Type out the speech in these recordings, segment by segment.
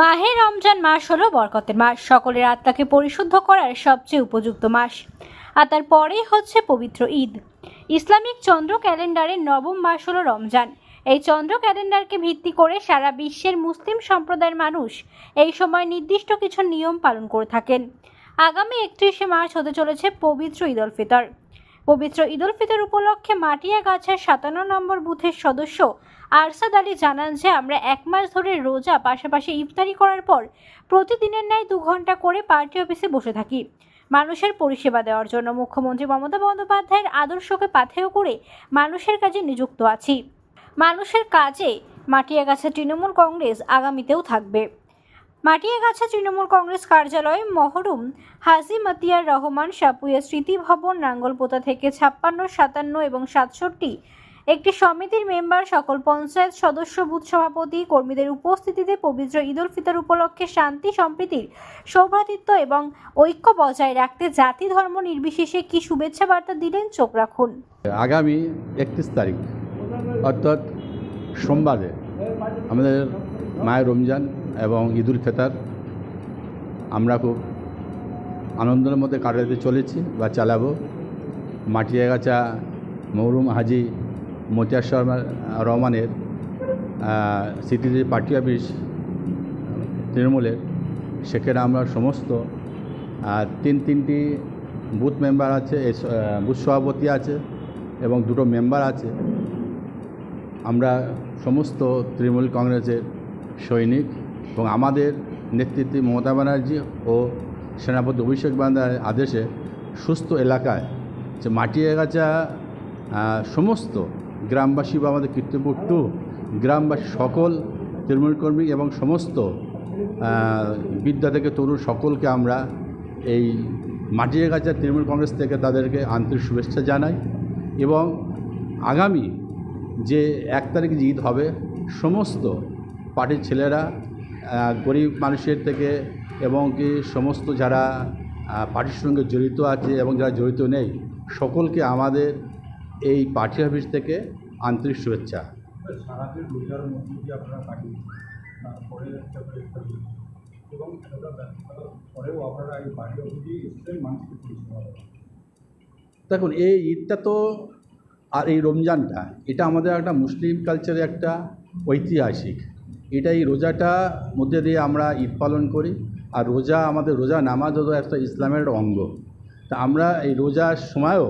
মাহে রমজান মাস হলো বরকতের মাস। সকলের আত্মাকে পরিশুদ্ধ করার সবচেয়ে উপযুক্ত মাস। আর তারপরেই হচ্ছে পবিত্র ঈদ। ইসলামিক চন্দ্র ক্যালেন্ডারের নবম মাস হলো রমজান। এই চন্দ্র ক্যালেন্ডারকে ভিত্তি করে সারা বিশ্বের মুসলিম সম্প্রদায়ের মানুষ এই সময় নির্দিষ্ট কিছু নিয়ম পালন করে থাকেন। আগামী একত্রিশে মার্চ হতে চলেছে পবিত্র ঈদ ফিতর। পবিত্র ঈদ উল ফিতর উপলক্ষে মাটিয়াগাছার সাতান্ন নম্বর বুথের সদস্য আরসাদ আলী জানান যে, আমরা এক মাস ধরে রোজা পাশাপাশি ইফতারি করার পর প্রতিদিনের ন্যায় দু ঘণ্টা করে পার্টি অফিসে বসে থাকি। মানুষের পরিষেবা দেওয়ার জন্য মুখ্যমন্ত্রী মমতা বন্দ্যোপাধ্যায়ের আদর্শকে পাথেয় করে মানুষের কাজে নিযুক্ত আছি। মানুষের কাজে মাটিয়াগাছা তৃণমূল কংগ্রেস আগামীতেও থাকবে। মাটিয়াগাছা তৃণমূল কংগ্রেস কার্যালয়, মহরুম, হাজি মতিয়ার রহমান, সাপুয়া স্মৃতি ভবন নাঙ্গলপোতা থেকে ছাপ্পান্ন, সাতান্ন এবং সাতষট্টি। একটি সমিতির মেম্বার, সকল পঞ্চায়েত সদস্য, বুথ সভাপতি, কর্মীদের উপস্থিতিতে পবিত্র ঈদ উল ফিতর উপলক্ষে শান্তি সম্প্রীতির সৌভ্রাতৃত্ব এবং ঐক্য বজায় রাখতে জাতি ধর্ম নির্বিশেষে কি শুভেচ্ছা বার্তা দিলেন চোখ রাখুন। আগামী একত্রিশ তারিখ, অর্থাৎ সোমবারে আমাদের মায়ের রমজান এবং ঈদুল ফেতার। আমরা খুব আনন্দের মধ্যে কাটাতে চলেছি বা চালাবো। মাটিয়াগাছা মৌরুম হাজি মতিয়ার শর্মা রহমানের সিটিতে পার্টি অফিস তৃণমূলের, সেখানে আমরা সমস্ত তিন তিনটি বুথ মেম্বার আছে বুথ সভাপতি আছে এবং দুটো মেম্বার আছে। আমরা সমস্ত তৃণমূল কংগ্রেসের সৈনিক এবং আমাদের নেতৃত্বে মমতা ব্যানার্জি ও সেনাপতি অভিষেক বান্দার আদেশে সুস্থ এলাকায় যে মাটিয়াগাছা আহ, সমস্ত গ্রামবাসী বা আমাদের কীর্তিপুর টু গ্রামবাসী সকল তৃণমূল কর্মী এবং সমস্ত বিদ্যা থেকে তরুণ সকলকে আমরা এই মাটি মাটিয়াগাছা তৃণমূল কংগ্রেস থেকে তাদেরকে আন্তরিক শুভেচ্ছা জানাই এবং আগামী যে এক তারিখ যে ঈদ হবে সমস্ত পার্টির ছেলেরা গরিব মানুষের থেকে এবং কি সমস্ত যারা পার্টির সঙ্গে জড়িত আছে এবং যারা জড়িত নেই সকলকে আমাদের এই পার্টি অফিস থেকে আন্তরিক শুভেচ্ছা। দেখুন এই ঈদটা তো আর এই রমজানটা এটা আমাদের একটা মুসলিম কালচারে একটা ঐতিহাসিক। এটা এই রোজাটা মধ্যে দিয়ে আমরা ঈদ পালন করি। আর রোজা আমাদের, রোজা নামাজ হলো একটা ইসলামের অঙ্গ। তা আমরা এই রোজার সময়ও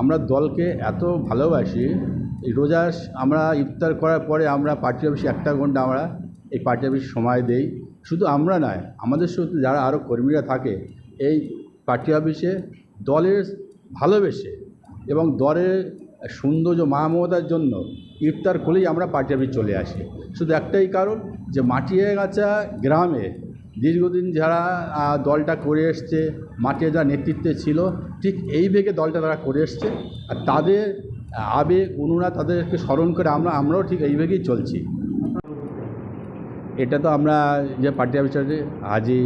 আমরা দলকে এত ভালোবাসি, এই রোজা আমরা ইফতার করার পরে আমরা পার্টি অফিসে একটা ঘণ্টা আমরা এই পার্টি অফিস সময় দেই। শুধু আমরা নয়, আমাদের সাথে যারা আরও কর্মীরা থাকে, এই পার্টি অফিসে দলের ভালোবেসে এবং দলের সৌন্দর্য মমতার জন্য ইফতার করলেই আমরা অফিস চলে আসি। শুধু একটাই কারণ যে মাটিয়াগাছা গ্রামে দীর্ঘদিন যারা দলটা করে এসছে, মাটিয়া যারা নেতৃত্বে ছিল, ঠিক এই বেগে দলটা তারা করে এসছে। আর তাদের আবেগ অনুরা তাদেরকে স্মরণ করে আমরা, আমরাও ঠিক এই বেগেই চলছি। এটা তো আমরা যে পার্টি অফিস আছে, হাজি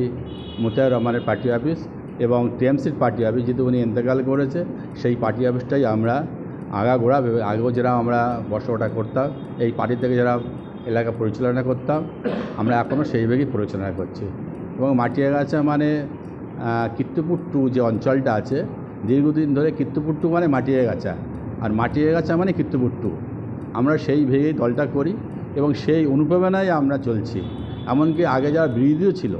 মুতায়র রহমানের পার্টি অফিস এবং টিএমসির পার্টি অফিস, যেহেতু উনি ইন্তেকাল করেছে, সেই পার্টি অফিসটাই আমরা আগাগোড়া আগেও যেটা আমরা বসবাটা করতাম এই পার্টি থেকে যারা এলাকা পরিচালনা করতাম আমরা এখনও সেইভাবেই পরিচালনা করছি। এবং মাটিয়াগাছা মানে আহ, কীর্তিপুর টু যে অঞ্চলটা আছে দীর্ঘদিন ধরে কীর্তিপুর টু মানে মাটিয়াগাছা। আর মাটিয়াগাছা মানে কীর্তিপুর টু। আমরা সেই ভেবেই দলটা করি এবং সেই অনুপ্রেরণায় আমরা চলছি। এমনকি আগে যারা বিরোধীও ছিল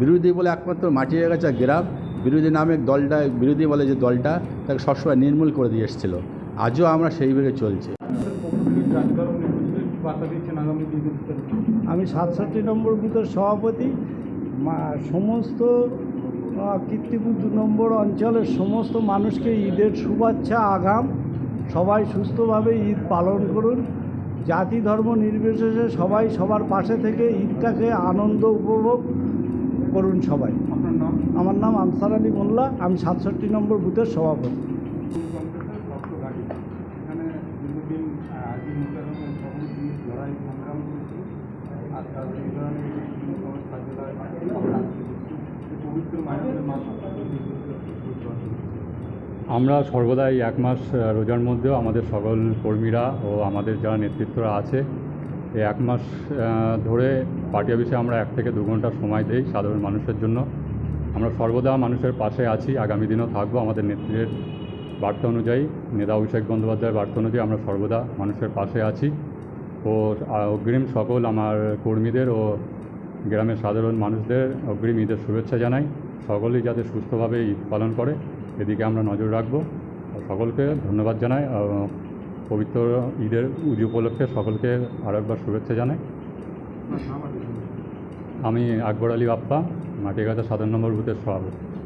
বিরোধী বলে একমাত্র মাটিয়াগাছা গ্রাম বিরোধী নামে দলটা বিরোধী বলে যে দলটা তাকে সবসময় নির্মূল করে দিয়ে এসেছিল। আজও আমরা চলছি দিচ্ছেন আগামী দিন আমি সাতষট্টি নম্বর বুথের সভাপতি। সমস্ত কীর্তিপুর দু নম্বর অঞ্চলের সমস্ত মানুষকে ঈদের শুভেচ্ছা আগাম। সবাই সুস্থভাবে ঈদ পালন করুন। জাতি ধর্ম নির্বিশেষে সবাই সবার পাশে থেকে ঈদটাকে আনন্দ উপভোগ করুন সবাই। আমার নাম আনসার আলী মোল্লা। আমি সাতষট্টি নম্বর বুথের সভাপতি। আমরা সর্বদা এই এক মাস রোজার মধ্যেও আমাদের সকল কর্মীরা ও আমাদের যারা নেতৃত্বরা আছে, এই এক মাস ধরে পার্টি অফিসে আমরা এক থেকে দু ঘণ্টা সময় দেই সাধারণ মানুষের জন্য। আমরা সর্বদা মানুষের পাশে আছি, আগামী দিনেও থাকব আমাদের নেত্রীর বার্তা অনুযায়ী। নেতা অভিষেক বন্দ্যোপাধ্যায়ের বার্তা অনুযায়ী আমরা সর্বদা মানুষের পাশে আছি। ও অগ্রিম সকল আমার কর্মীদের ও গ্রামের সাধারণ মানুষদের অগ্রিম ঈদের শুভেচ্ছা জানাই। সকলেই যাতে সুস্থভাবে ঈদ পালন করে, এদিকে আমরা নজর রাখব। সকলকে ধন্যবাদ জানাই। পবিত্র ঈদের ঈদ উপলক্ষে সকলকে আরেকবার শুভেচ্ছা জানাই। আমি আকবর আলী বাপ্পা, মাটিগাছা সাধারণ নম্বর বুথের সভাপতি।